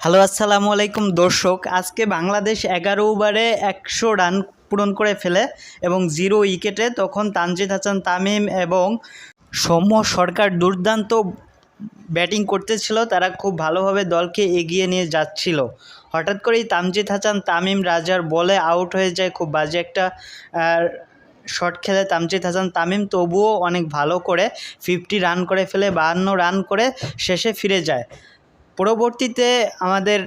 Hello, আসসালামু আলাইকুম দর্শক। আজকে বাংলাদেশ এগারো ওভারে একশো রান পূরণ করে ফেলে এবং জিরো উইকেটে তখন তানজিদ হাসান, তামিম এবং সৌম্য সরকার দুর্দান্ত ব্যাটিং করতেছিল। তারা খুব ভালোভাবে দলকে এগিয়ে নিয়ে যাচ্ছিল। হঠাৎ করেই তামজিদ হাসান, তামিম রাজার বলে আউট হয়ে যায়। খুব বাজে একটা শট খেলে তামজিদ হাসান, তামিম তবুও অনেক ভালো করে ফিফটি রান করে ফেলে, বাহান্ন রান করে শেষে ফিরে যায়। পরবর্তীতে আমাদের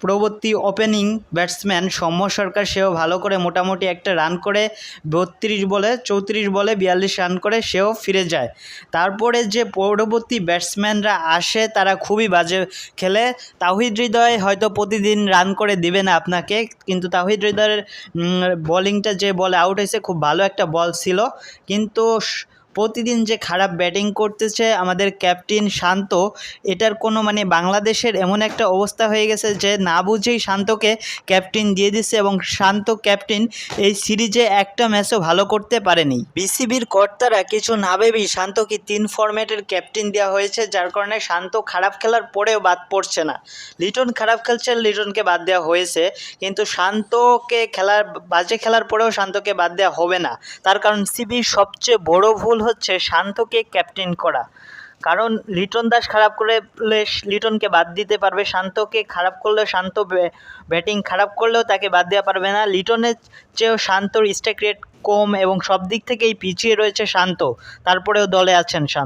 পরবর্তী ওপেনিং ব্যাটসম্যান সৌম্য সরকার, সেও ভালো করে মোটামুটি একটা রান করে, বত্রিশ বলে, চৌত্রিশ বলে, বিয়াল্লিশ রান করে, সেও ফিরে যায়। তারপরে যে পরবর্তী ব্যাটসম্যানরা আসে, তারা খুবই বাজে খেলে। তাহিদ হৃদয় হয়তো প্রতিদিন রান করে দিবে না আপনাকে, কিন্তু তাহিদ হৃদয়ের বোলিংটা যে বলে আউট হয়েছে, খুব ভালো একটা বল ছিল। কিন্তু প্রতিদিন যে খারাপ ব্যাটিং করতেছে আমাদের ক্যাপ্টেন শান্ত, এটার কোনো মানে বাংলাদেশের এমন একটা অবস্থা হয়ে গেছে যে না বুঝেই শান্তকে ক্যাপ্টেন দিয়ে দিচ্ছে এবং শান্ত ক্যাপ্টেন এই সিরিজে একটা ম্যাচও ভালো করতে পারেনি। বিসিবির কর্তারা কিছু না ভেবেই শান্তকে তিন ফরম্যাটের ক্যাপ্টেন দেওয়া হয়েছে, যার কারণে শান্ত খারাপ খেলার পরেও বাদ পড়ছে না। লিটন খারাপ খেলছে, লিটনকে বাদ দেওয়া হয়েছে, কিন্তু শান্তকে খেলার, বাজে খেলার পরেও শান্তকে বাদ দেওয়া হবে না। তার কারণ সিবির সবচেয়ে বড় ভুল হচ্ছে শান্তকে ক্যাপ্টেন করা। কারণ লিটন দাস খারাপ করলে লিটনকে বাদ দিতে পারবে। শান্তকে খারাপ করলে শান্ত ব্যাটিং খারাপ করলেও তাকে বাদ দেওয়া পারবে না। লিটনের চেয়েও শান্তর স্ট্রাইক রেট কম এবং সব দিক থেকেই পিছিয়ে রয়েছে শান্ত। তারপরেও দলে আছেন শান্ত।